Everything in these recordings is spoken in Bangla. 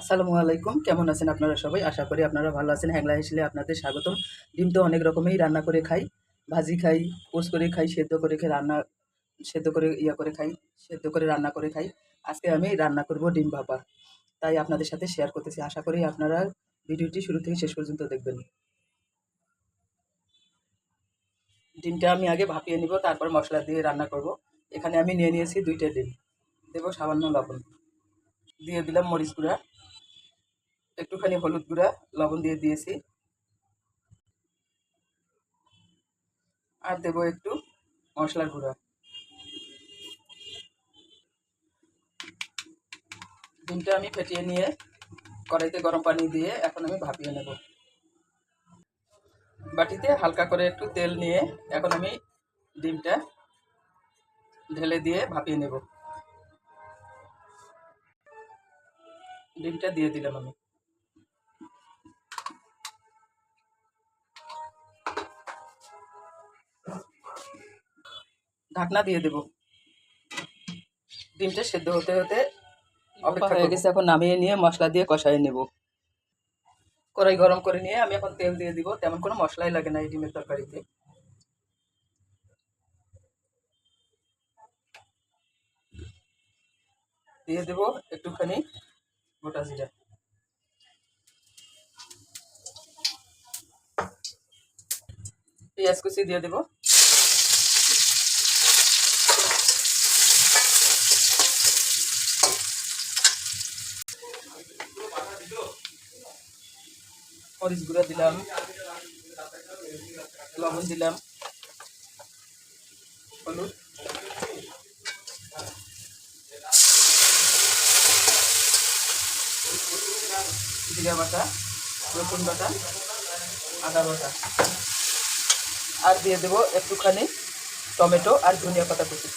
আসসালামু আলাইকুম। কেমন আছেন আপনারা সবাই? আশা করি আপনারা ভালো আছেন। হ্যাংলা হিসেবে আপনাদের স্বাগতম। ডিম তো অনেক রকমেরই রান্না করে খাই। ভাজি খাই, পোস করে খাই, সেদ্ধ করে খাই, রান্না, সেদ্ধ করে, ইয়া করে খাই, সেদ্ধ করে রান্না করে খাই। আজকে আমি রান্না করব ডিম ভাপা। তাই আপনাদের সাথে শেয়ার করতেছি। আশা করি আপনারা ভিডিওটি শুরু থেকে শেষ পর্যন্ত দেখবেন। ডিমটা আমি আগে ভাপিয়ে নিব, তারপর মশলা দিয়ে রান্না করব। এখানে আমি নিয়ে নিয়েছি দুইটা ডিম। দেবো সামান্য লবণ। দিয়ে দিলাম মরিচ গুঁড়া। একটুখানি হলুদ গুঁড়া, লবণ দিয়ে দিয়েছি। আর দেবো একটু মশলার গুঁড়া। ডিমটা আমি ফেটিয়ে নিয়ে কড়াইতে গরম পানি দিয়ে এখন আমি ভাপিয়ে নেব। বাটিতে হালকা করে একটু তেল নিয়ে এখন আমি ডিমটা ঢেলে দিয়ে ভাপিয়ে নেব। ডিমটা দিয়ে দিলাম আমি। ঢাকনা দিয়ে দেব। ডিমটা সেদ্ধ হতে হতে অপেক্ষা হয়ে গেছে এখন নামিয়ে নিয়ে মশলা দিয়ে কষাই নেব। কড়াই গরম করে নিয়ে আমি এখন তেল দিয়ে দিব তেমন কোনো মশলাই লাগে না এই ডিমের তরকারিতে। দিয়ে দেব একটুখানি গোটা জিরা। পেঁয়াজ কুচি দিয়ে দেবো। মরিচ গুঁড়া দিলাম, লবণ দিলাম, হলুদ। জিরা বাটা, রসুন বাটা, আদা বাটা। আর দিয়ে দেবো একটুখানি টমেটো আর ধনিয়া পাতা কুচি।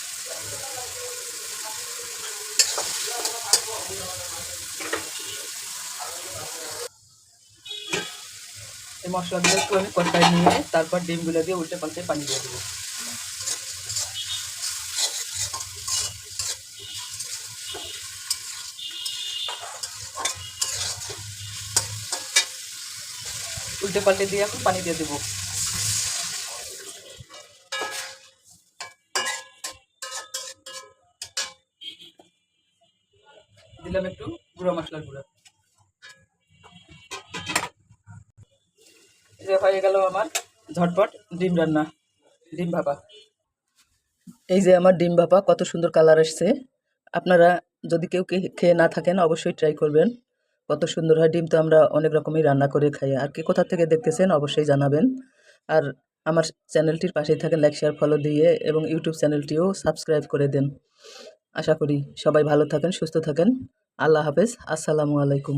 মশলাগুলো একটু আমি কষাই নিয়ে তারপর ডিমগুলো দিয়ে উল্টে পাল্টে পানি দিয়ে দেবো। উল্টে পাল্টে দিয়ে এখন পানি দিয়ে দেবো। দিলাম একটু গুঁড়ো মশলার গুঁড়ো। যে হয়ে গেল আমার ঝটপট ডিম রান্না। ডিম ভাপা। এই যে আমার ডিম ভাপা, কত সুন্দর কালার এসছে। আপনারা যদি কেউ খেয়ে না থাকেন, অবশ্যই ট্রাই করবেন। কত সুন্দর হয়, ডিম তো আমরা অনেক রকমই রান্না করে খাই। আর কে কোথা থেকে দেখতেছেন, অবশ্যই জানাবেন। আর আমার চ্যানেলটির পাশেই থাকেন লাইক শেয়ার ফলো দিয়ে এবং ইউটিউব চ্যানেলটিও সাবস্ক্রাইব করে দেন। আশা করি সবাই ভালো থাকেন, সুস্থ থাকেন। আল্লাহ হাফেজ, আসসালামু আলাইকুম।